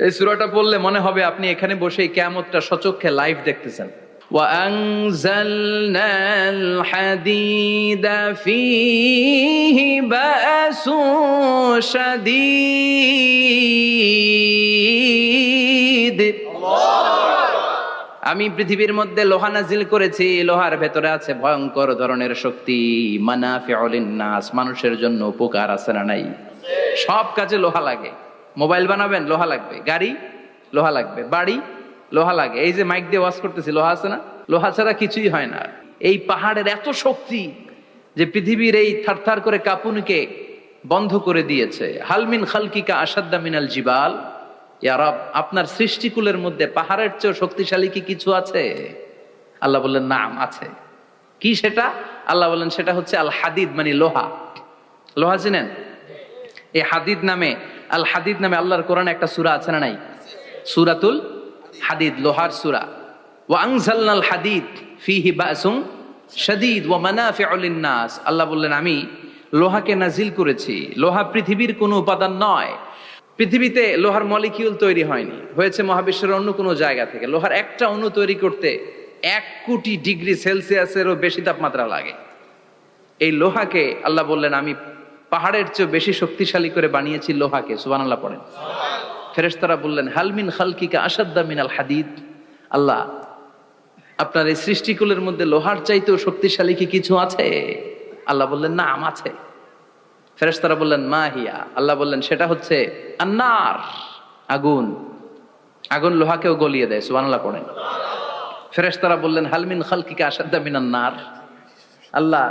এই সুরাটা পড়লে মনে হবে আপনি এখানে বসে কেমতটা সচক্ষে লাইভ দেখতেছেন وأنزلنا الحديد فيه بأس شديد আমি পৃথিবীর মধ্যে লোহা নাজিল করেছি লোহার ভেতরে আছে ভয়ঙ্কর ধরনের শক্তি মানাফিউলিন নাস মানুষের জন্য উপকার আছে না নাই সব কাজে লোহা লাগে মোবাইল বানাবেন, লোহা লাগবে। গাড়ি, লোহা লাগবে। বাড়ি, লোহা লাগে। এই যে মাইক দিয়ে ওয়াশ করতেছি, লোহা আছে না? লোহা ছাড়া কিছুই হয় না। এই পাহাড়ের এত শক্তি যে পৃথিবীর এই থারথার করে কাপুনিকে বন্ধ করে দিয়েছে। হালমিন খালকিকা আসাদ্দা মিনাল জিবাল। ইয়ারব আপনার সৃষ্টিকুলের মধ্যে পাহাড়ের চেয়েও শক্তিশালী কি কিছু আছে? আল্লাহ বললেন, নাম আছে। কি সেটা? আল্লাহ বললেন, সেটা হচ্ছে আল হাদিদ মানে লোহা। লোহা চিনেন? এই হাদিদ নামে আল হাদিদ নামে আল্লাহর কোরআনে একটা সূরা আছে না নাই? সুরাতুল হাদিদ, লোহার সূরা। ওয়া হাদিদ ফিহি বাসুম শাদীদ ওয়া মানাফিউ লিন-নাস। আল্লাহ বললেন, আমি লোহাকে নাজিল করেছি। লোহা পৃথিবীর কোনো উপাদান নয়। পৃথিবীতে লোহার মলিকিউল তৈরি হয়নি। হয়েছে মহাবিশ্বের অন্য কোনো জায়গা থেকে। লোহার একটা অণু তৈরি করতে এক কোটি ডিগ্রি সেলসিয়াসেরও বেশি তাপমাত্রা লাগে। এই লোহাকে আল্লাহ বললেন, আমি পাহাড়ের চেয়ে বেশি শক্তিশালী করে বানিয়েছি লোহাকে সুবান আল্লাহ পড়েন। ফেরেশতারা বললেন হালমিন খালকিকা আসাদ্দা মিনাল হাদিদ? আল্লাহ, আপনার এই সৃষ্টিকুলের মধ্যে লোহার চাইতেও শক্তিশালী কি কিছু আছে? আল্লাহ বললেন, না, আম আছে। ফেরেশতারা বললেন, মা হিয়া? আল্লাহ বললেন, সেটা হচ্ছে আন্নার, আগুন। আগুন লোহাকেও গলিয়ে দেয়, সুবহানাল্লাহ পড়েন। ফেরেশতারা বললেন হালমিন খালকিকা আসাদ্দা মিনান নার? আল্লাহ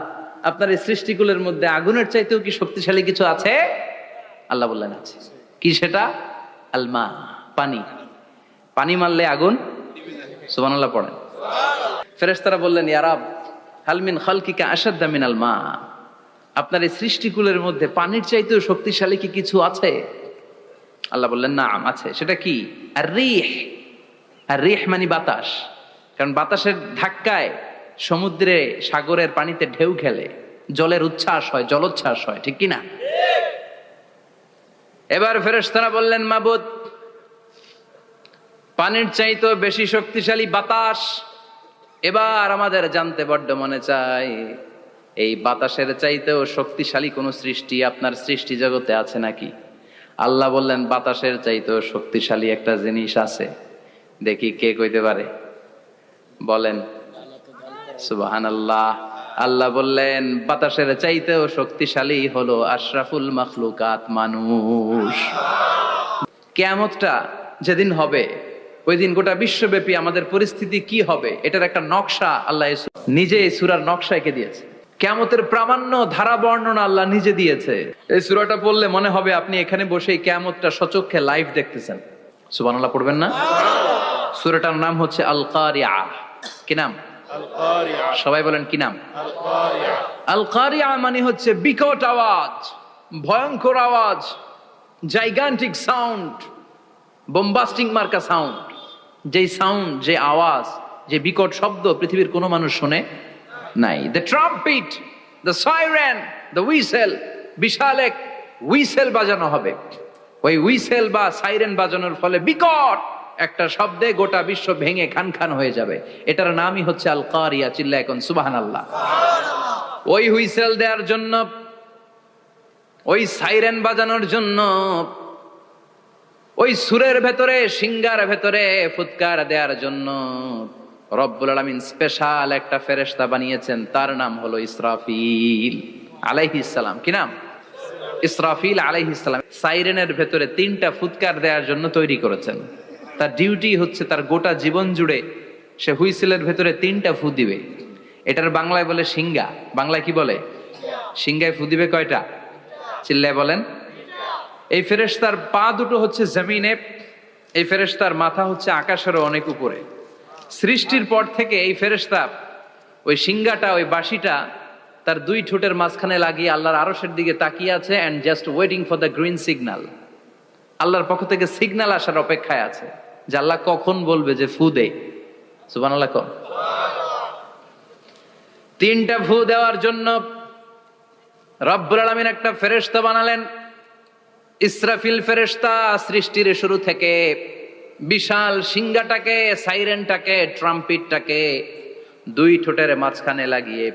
আপনার এই সৃষ্টিকুলের মধ্যে আগুনের চাইতেও কি শক্তিশালী কিছু আছে? আল্লাহ বললেন, আছে। কি সেটা? আলমা, পানি। পানি মারলে আগুন? সুবহানাল্লাহ পড়েন ফেরেশতারা বললেন ইয়ারাব হালমিন খালকিকা আসাদ্দা মিনাল মা। আপনার এই সৃষ্টিকুলের মধ্যে পানির চাইতেও শক্তিশালী কি কিছু আছে? আল্লাহ বললেন না আছে। সেটা কি? আর রিহ আর রিহ মানে বাতাস। কারণ বাতাসের ধাক্কায় সমুদ্রে, সাগরের পানিতে ঢেউ খেলে, জলের উচ্ছ্বাস হয়, জলোচ্ছ্বাস হয়, ঠিক কি না এবার ফেরেশতারা বললেন, মাবুদ, পানির চাইতেও বেশি শক্তিশালী বাতাস এবার আমাদের জানতে বড্ড মনে চায়। এই বাতাসের চাইতেও শক্তিশালী কোন সৃষ্টি আপনার সৃষ্টি জগতে আছে নাকি? আল্লাহ বললেন, বাতাসের চাইতেও শক্তিশালী একটা জিনিস আছে। দেখি কে কইতে পারে? বলেন সুবাহান আল্লাহ বললেন, বাতাসের চাইতেও শক্তিশালী হলো আশরাফুল মখলুকাত মানুষ। কেয়ামতটা যেদিন হবে, ওই দিন গোটা বিশ্বব্যাপী আমাদের পরিস্থিতি কি হবে, এটার একটা নকশা আল্লাহ নিজে এই সুরার নকশা এঁকে দিয়েছে। কেয়ামতের প্রামাণ্য ধারা বর্ণনা আল্লাহ নিজে দিয়েছে। এই সুরাটা পড়লে মনে হবে আপনি এখানে বসে এই কেয়ামতটা সচক্ষে লাইভ দেখতেছেন। সুবান আল্লাহ পড়বেন না? সুরাটার নাম হচ্ছে আল কারিয়া কি নাম? সবাই বলেন কি নাম? আল কারিয়া মানে হচ্ছে বিকট আওয়াজ ভয়ঙ্কর আওয়াজ জাইগান্টিক সাউন্ড বোম্বাস্টিং মার্কা সাউন্ড যেই সাউন্ড যে আওয়াজ যে বিকট শব্দ পৃথিবীর কোনো মানুষ শোনে নাই। The trumpet the siren the whistle বিশাল এক উইসেল বাজানো হবে। ওই উইসেল বা সাইরেন বাজানোর ফলে বিকট একটা শব্দে গোটা বিশ্ব ভেঙে খান খান হয়ে যাবে। এটার নামই হচ্ছে আল কারিয়া চিল্লা এখন সুবাহান আল্লাহ ওই হুইসেল দেওয়ার জন্য, ওই সাইরেন বাজানোর জন্য, ওই সুরের ভেতরে, সিঙ্গার ভেতরে ফুৎকার দেওয়ার জন্য রব্বুল আলমিন স্পেশাল একটা ফেরেস্তা বানিয়েছেন। তার নাম হলো ইসরাফিল আলাইহিসালাম কি নাম? ইসরাফিল আলাইহিসালাম সাইরেনের ভেতরে তিনটা ফুৎকার দেওয়ার জন্য তৈরি করেছেন। তার ডিউটি হচ্ছে তার গোটা জীবন জুড়ে সে হুইসেলের ভেতরে তিনটা ফু দিবে। এটার বাংলায় বলে সিঙ্গা বাংলায় কি বলে? সিঙ্গায় ফু দিবে কয়টা? চিল্লায় বলেন। এই ফেরেশতার পা দুটো হচ্ছে জমিনে, এই ফেরেশতার মাথা হচ্ছে আকাশেরও অনেক উপরে। সৃষ্টির পর থেকে এই ফেরেশতা ওই সিঙ্গাটা ওই বাঁশিটা তার দুই ঠোঁটের মাঝখানে লাগিয়ে আল্লাহর আরশের দিকে তাকিয়ে আছে and just waiting for the green signal আল্লাহর পক্ষ থেকে সিগনাল আসার অপেক্ষায় আছে। যে আল্লাহ কখন বলবে যে ফু দে? তিনটা ফু দেওয়ার জন্য রব্বুল আলমিন একটা ফেরেশতা বানালেন। ইসরাফিল ফেরেশতা সৃষ্টির শুরু থেকে বিশাল সিংহাটাকে, সাইরেনটাকে, ট্রাম্পিটটাকে দুই ঠোঁটের মাঝখানে লাগিয়ে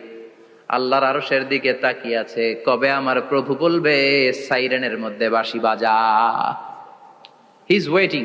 আল্লাহর আরশের দিকে তাকিয়ে আছে। কবে আমার প্রভু বলবে, সাইরেনের মধ্যে বাঁশি বাজা। হি ইজ ওয়েটিং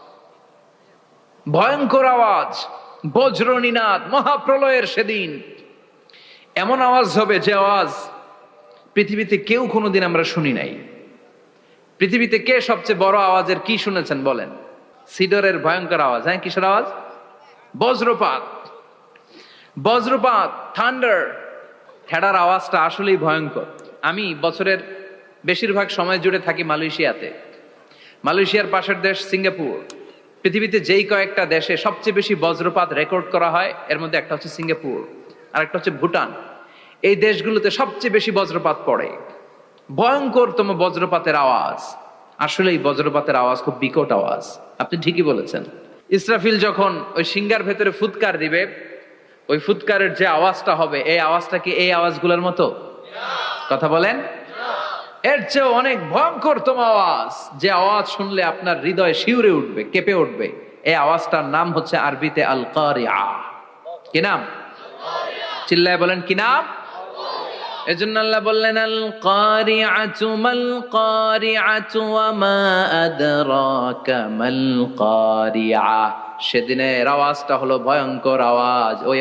ভয়ঙ্কর আওয়াজ, বজ্রনীনাদ, মহাপ্রলয়ের সেদিন। এমন আওয়াজ হবে যে আওয়াজ পৃথিবীতে কেউ কোনোদিন আমরা শুনি নাই। পৃথিবীতে কে সবচেয়ে বড় আওয়াজের কি শুনেছেন বলেন? সিডরের ভয়ঙ্কর আওয়াজ হ্যাঁ কিসের আওয়াজ? বজ্রপাত। বজ্রপাত থান্ডার হেডার আওয়াজটা আসলেই ভয়ঙ্কর। আমি বছরের বেশিরভাগ সময় জুড়ে থাকি মালয়েশিয়াতে। মালয়েশিয়ার পাশের দেশ সিঙ্গাপুর। পৃথিবীতে যেই কয়েকটা দেশে সবচেয়ে বেশি বজ্রপাত রেকর্ড করা হয়, এর মধ্যে একটা হচ্ছে সিঙ্গাপুর আর একটা হচ্ছে ভুটান। এই দেশগুলোতে সবচেয়ে বেশি বজ্রপাত পড়ে। ভয়ঙ্করতম বজ্রপাতের আওয়াজ। আসলে এই বজ্রপাতের আওয়াজ খুব বিকট আওয়াজ। আপনি ঠিকই বলেছেন। ইসরাফিল যখন ওই সিঙ্গার ভেতরে ফুৎকার দিবে, ওই ফুৎকারের যে আওয়াজটা হবে, এই আওয়াজটা কি এই আওয়াজগুলোর মতো? কথা বলেন। এর চেয়ে অনেক ভয়ঙ্করতম আওয়াজ। যে আওয়াজ শুনলে আপনার হৃদয় শিউরে উঠবে কেঁপে উঠবে। এই আওয়াজটার নাম হচ্ছে আরবিতে আল কারিয়া কি নাম? চিল্লায় বলেন কি নাম? এজন্য আল্লাহ বললেন আল কারিআতু মাল কারিআতু ওয়া মা আদরাকা মাল কারিআ সেদিনের আওয়াজটা হলো ভয়ঙ্কর আওয়াজ। ওই